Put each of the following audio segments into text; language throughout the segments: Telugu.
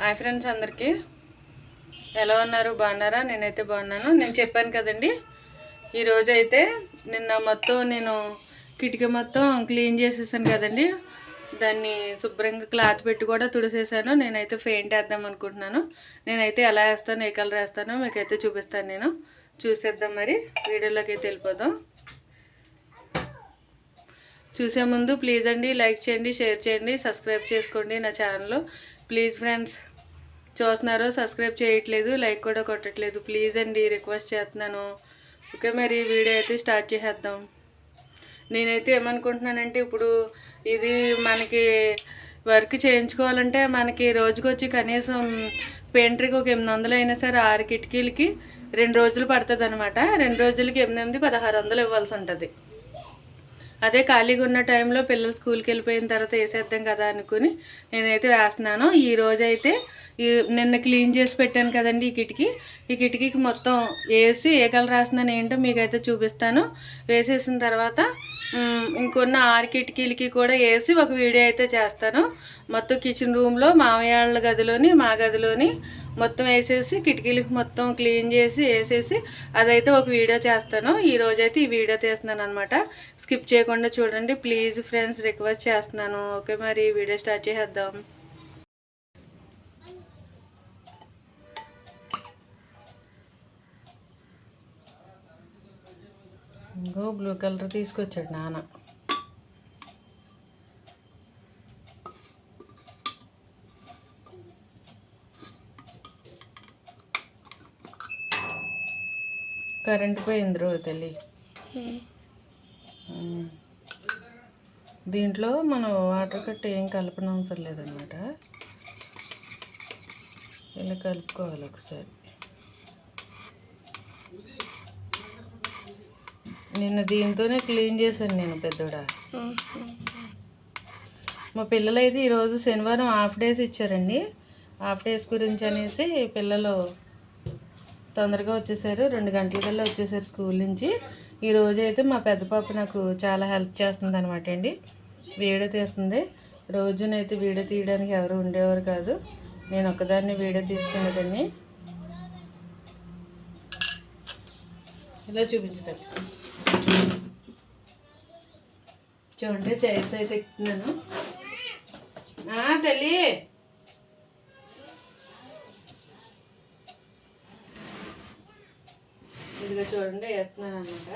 హాయ్ ఫ్రెండ్స్ అందరికీ. ఎలా ఉన్నారు? బాగున్నారా? నేనైతే బాగున్నాను. నేను చెప్పాను కదండి ఈరోజు అయితే నిన్న మొత్తం నేను కిటికీ మొత్తం క్లీన్ చేసేసాను కదండి. దాన్ని శుభ్రంగా క్లాత్ పెట్టి కూడా తుడిసేసాను. నేనైతే పెయింట్ వేద్దాం అనుకుంటున్నాను. నేనైతే ఎలా వేస్తాను ఏ కలర్ వేస్తానో మీకైతే చూపిస్తాను నేను. చూసేద్దాం మరి. వీడియోలోకి అయితే వెళ్ళిపోదాం. చూసే ముందు ప్లీజ్ అండి లైక్ చేయండి షేర్ చేయండి సబ్స్క్రైబ్ చేసుకోండి నా ఛానల్ ప్లీజ్ ఫ్రెండ్స్. చూస్తున్నారో సబ్స్క్రైబ్ చేయట్లేదు లైక్ కూడా కొట్టట్లేదు. ప్లీజ్ అండి రిక్వెస్ట్ చేస్తున్నాను. ఓకే మరి వీడియో అయితే స్టార్ట్ చేసేద్దాం. నేనైతే ఏమనుకుంటున్నానంటే ఇప్పుడు ఇది మనకి వర్క్ చేయించుకోవాలంటే మనకి రోజుకొచ్చి కనీసం పెయింటర్కి ఒక ఎనిమిది వందలు అయినా సరే ఆరు కిటికీలకి రెండు రోజులు పడుతుంది అనమాట రెండు రోజులకి ఎనిమిది ఎనిమిది పదహారు వందలు ఇవ్వాల్సి ఉంటుంది. అదే ఖాళీగా ఉన్న టైంలో పిల్లలు స్కూల్కి వెళ్ళిపోయిన తర్వాత వేసేద్దాం కదా అనుకుని నేనైతే వేస్తున్నాను. ఈ రోజైతే నిన్న క్లీన్ చేసి పెట్టాను కదండి ఈ కిటికీ. ఈ కిటికీకి మొత్తం వేసి ఏ కలర్ రాస్తున్నాను ఏంటో మీకైతే చూపిస్తాను. వేసేసిన తర్వాత ఇంకొన్న ఆరు కిటికీలకి కూడా వేసి ఒక వీడియో అయితే చేస్తాను. మొత్తం కిచెన్ రూమ్లో మామయ్య వాళ్ళ గదిలోని మా గదిలోని మొత్తం వేసేసి కిటికీలకి మొత్తం క్లీన్ చేసి వేసేసి అదైతే ఒక వీడియో చేస్తాను. ఈ రోజైతే ఈ వీడియో తీస్తున్నాను అనమాట స్కిప్ చేయకుండా చూడండి. ప్లీజ్ ఫ్రెండ్స్ రిక్వెస్ట్ చేస్తున్నాను. ఓకే మరి వీడియో స్టార్ట్ చేసేద్దాం. ఇంకో బ్లూ కలర్ తీసుకొచ్చాడు నాన్న. కరెంట్ పోయింది రో తల్లి. దీంట్లో మనం వాటర్ కట్ ఏం కలపనవసరం లేదన్నమాట. ఇలా కలుపుకోవాలి ఒకసారి. నిన్న దీంతోనే క్లీన్ చేశాను నేను పెద్దోడా. మా పిల్లలు అయితే ఈరోజు శనివారం హాఫ్ డేస్ ఇచ్చారండి. హాఫ్ డేస్ గురించి అనేసి పిల్లలు తొందరగా వచ్చేసారు. రెండు గంటలకల్లా వచ్చేసారు స్కూల్ నుంచి. ఈ రోజు అయితే మా పెద్ద పాప నాకు చాలా హెల్ప్ చేస్తుంది అనమాట అండి. వీడియో తీస్తుంది. రోజునైతే వీడియో తీయడానికి ఎవరు ఉండేవారు కాదు. నేను ఒక్కదాన్ని వీడియో తీసుకునేదాన్ని. ఇలా చూపించుతాను చూడండి చైర్స్ అయితే ఎక్కుతున్నాను తల్లి. ఇదిగో చూడండి వేస్తున్నాను అనమాట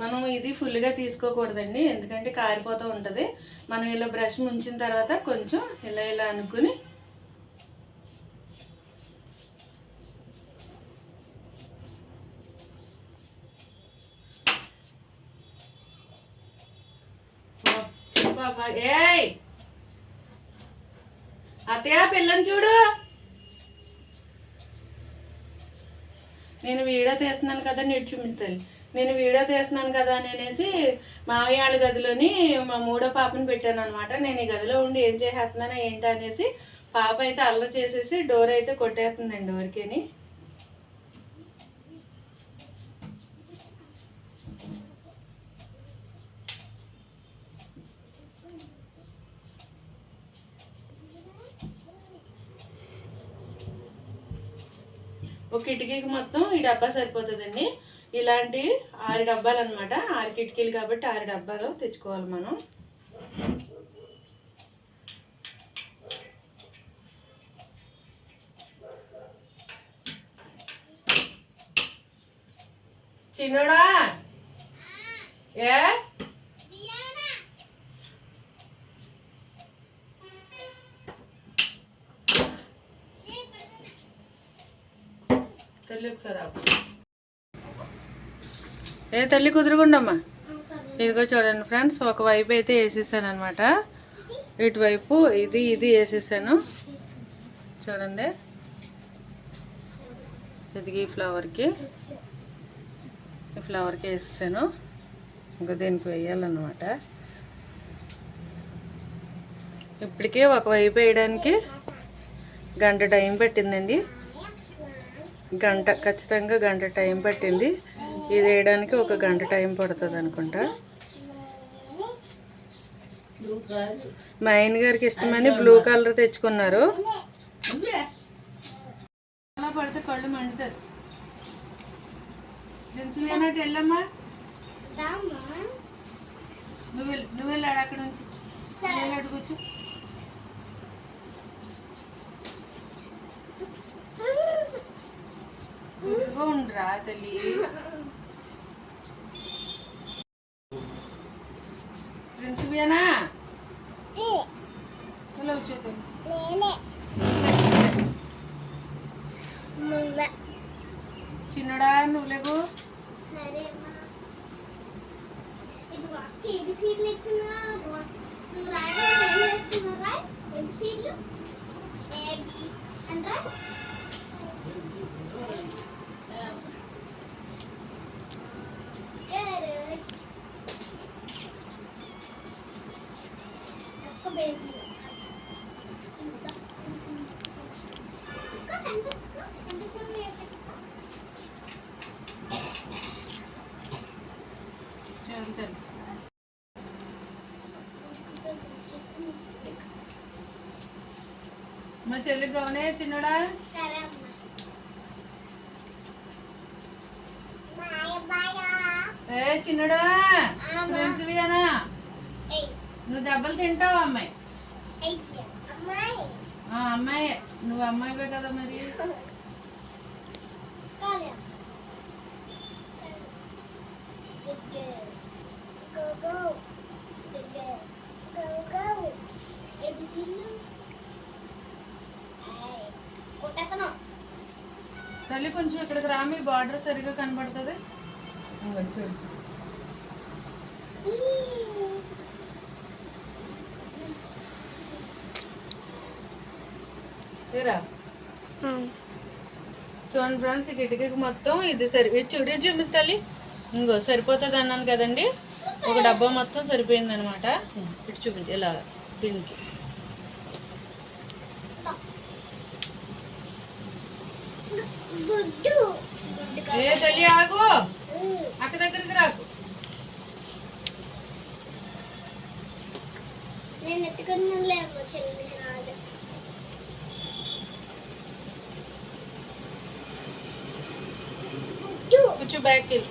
మనం ఇది ఫుల్గా తీసుకోకూడదండి ఎందుకంటే కారిపోతూ ఉంటుంది. మనం ఇలా బ్రష్ ముంచిన తర్వాత కొంచెం ఇలా ఇలా అనుకుని చిన్న ఏయ్! అత్తయ్య పిల్లని చూడు. నేను వీడియో తీస్తున్నాను కదా నీడు చూపించాలి నేను వీడియో తీస్తున్నాను కదా అని అనేసి మావయ్య వాళ్ళ గదిలోని మా మూడో పాపని పెట్టాను అనమాట నేను ఈ గదిలో ఉండి ఏం చేసేస్తున్నానో ఏంటి అనేసి పాప అయితే అల్లరి చేసేసి డోర్ అయితే కొట్టేస్తుందండి డోర్కేని ఒక కిటికీకి మొత్తం ఈ డబ్బా సరిపోతుందండి. ఇలాంటి ఆరు డబ్బాలు అనమాట ఆరు కిటికీలు కాబట్టి ఆరు డబ్బాలు తెచ్చుకోవాలి మనం. చిన్నోడా? ఏ? తల్లి ఒకసారి ఏ తల్లి కుదురుగుండమ్మా ఇదిగో చూడండి ఫ్రెండ్స్ ఒకవైపు అయితే వేసేసాను అనమాట ఇటువైపు ఇది ఇది వేసేసాను. చూడండి. ఇది ఈ ఫ్లవర్కి ఈ ఫ్లవర్కి వేసేసాను. ఇంకా దీనికి వేయాలన్నమాట. ఇప్పటికే ఒకవైపు వేయడానికి గంట టైం పెట్టిందండి. గంట ఖచ్చితంగా గంట టైం పట్టింది. ఇది వేయడానికి ఒక గంట టైం పడుతుంది అనుకుంటా. మా ఆయన గారికి ఇష్టమని బ్లూ కలర్ తెచ్చుకున్నారు. అలా పడితే కళ్ళు మండుతుంది దించువేనట్టు వెళ్ళమ్మా? నువ్వు వెళ్ళు నువ్వు వెళ్ళాడు అక్కడ నుంచి. వెళ్ళాడు కూర్చో. ఎదురుగా ఉండరా తల్లి ప్రిన్సిపియానా ఇలా వచ్చేది చిన్నడా నువ్వు లేకు చెబుతాను చెల్లి గౌనే చిన్నడా? ఏ చిన్నడా? ప్రిన్సిపియానా? నువ్వు దెబ్బలు తింటావు అమ్మాయి? ఆ, అమ్మాయి. నువ్వు అమ్మాయివే కదా మరి. తల్లి కొంచెం ఇక్కడికి రామి బార్డర్ సరిగా కనబడుతుంది. ఇంగో చూడు. చూడండి ఫ్రెండ్స్ ఈ కిటికీకి మొత్తం ఇది సరి ఇది చూడు చూపి తల్లి. ఇంకో సరిపోతుంది అన్నాను కదండి. ఒక డబ్బా మొత్తం సరిపోయింది అనమాట ఇటు చూపించి ఇలా దీనికి. ఏ తల్లి ఆగు. అక్క దగ్గరికి రాకు. నేను ఎత్తుకున్నాలేమో చెల్లి రాదు. కూర్చో బ్యాక్ వెళ్ళి.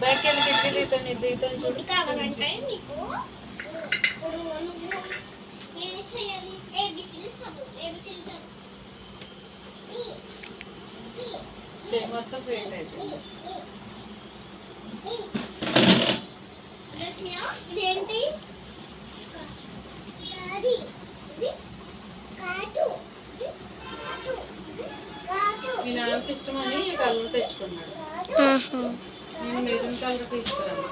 బ్యాక్ వెళ్ళి కిటికీ తీతాను తీతాను చూడు. కావాలంటే నీకు ఇప్పుడు నువ్వు ఏం చేయాలి ఏబిసిలు చదువు ఏబిసిలు చదువు ఈ, ఈ, చేయి మొత్తం పెయింట్ అయిపోయింది. ఇదేంటి? మీ నాన్నకి ఇష్టమని ఈ కలర్ తెచ్చుకున్నాడు. నేను మెరూన్ కలర్ తీసుకురాను.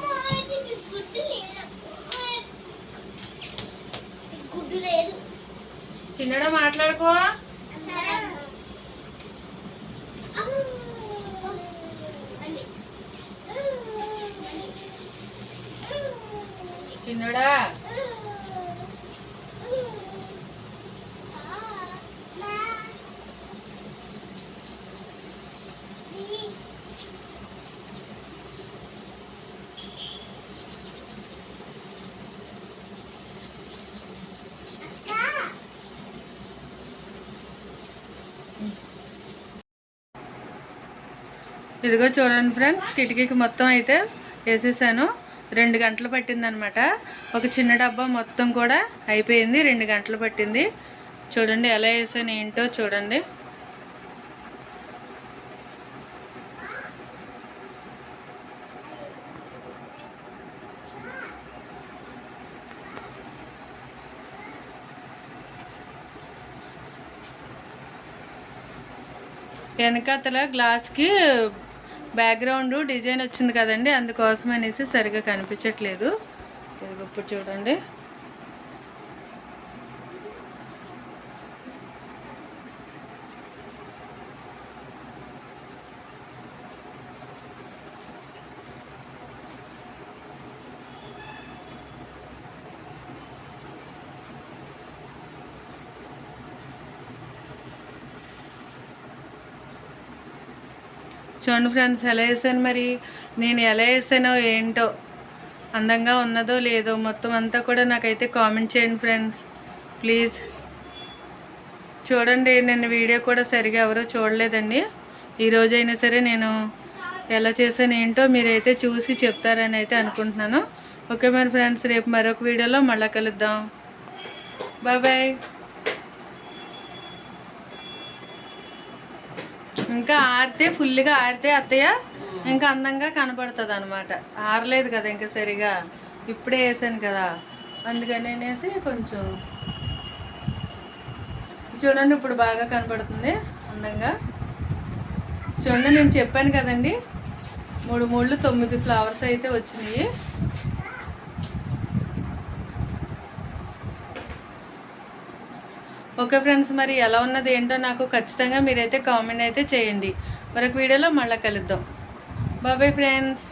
చిన్నడా మాట్లాడుకో. చిన్నడా ఇదిగో చూడండి ఫ్రెండ్స్ కిటికీకి మొత్తం అయితే వేసేసాను. రెండు గంటలు పట్టిందనమాట. ఒక చిన్న డబ్బా మొత్తం కూడా అయిపోయింది రెండు గంటలు పట్టింది. చూడండి ఎలా వేసాను ఏంటో చూడండి. వెనకాతల గ్లాస్కి బ్యాక్గ్రౌండ్ డిజైన్ వచ్చింది కదండి అందుకోసం అనేసి సరిగా కనిపించట్లేదు. ఇప్పుడు చూడండి. చూడండి ఫ్రెండ్స్ ఎలా వేసాను మరి? నేను ఎలా వేసానో ఏంటో అందంగా ఉన్నదో లేదో మొత్తం అంతా కూడా నాకైతే కామెంట్ చేయండి ఫ్రెండ్స్. ప్లీజ్ చూడండి నేను వీడియో కూడా సరిగా ఎవరో చూడలేదండి. ఈరోజైనా సరే నేను ఎలా చేశాను ఏంటో మీరైతే చూసి చెప్తారని అయితే అనుకుంటున్నాను. ఓకే మరి ఫ్రెండ్స్ రేపు మరొక వీడియోలో మళ్ళీ కలుద్దాం. బాయ్ ఇంకా ఆరితే ఫుల్గా ఆరితే అత్తయ్య ఇంకా అందంగా కనపడుతుంది అనమాట ఆరలేదు కదా ఇంకా సరిగా. ఇప్పుడే వేసాను కదా. అందుకని అనేసి కొంచెం చూడండి ఇప్పుడు బాగా కనపడుతుంది అందంగా. చూడండి నేను చెప్పాను కదండి. మూడు మూడు తొమ్మిది ఫ్లవర్స్ అయితే వచ్చినాయి. ఓకే ఫ్రెండ్స్ మరి ఎలా ఉన్నది ఏంటో నాకు ఖచ్చితంగా మీరైతే కామెంట్ అయితే చేయండి. మరొక వీడియోలో మళ్ళీ కలుద్దాం. బాబాయ్ ఫ్రెండ్స్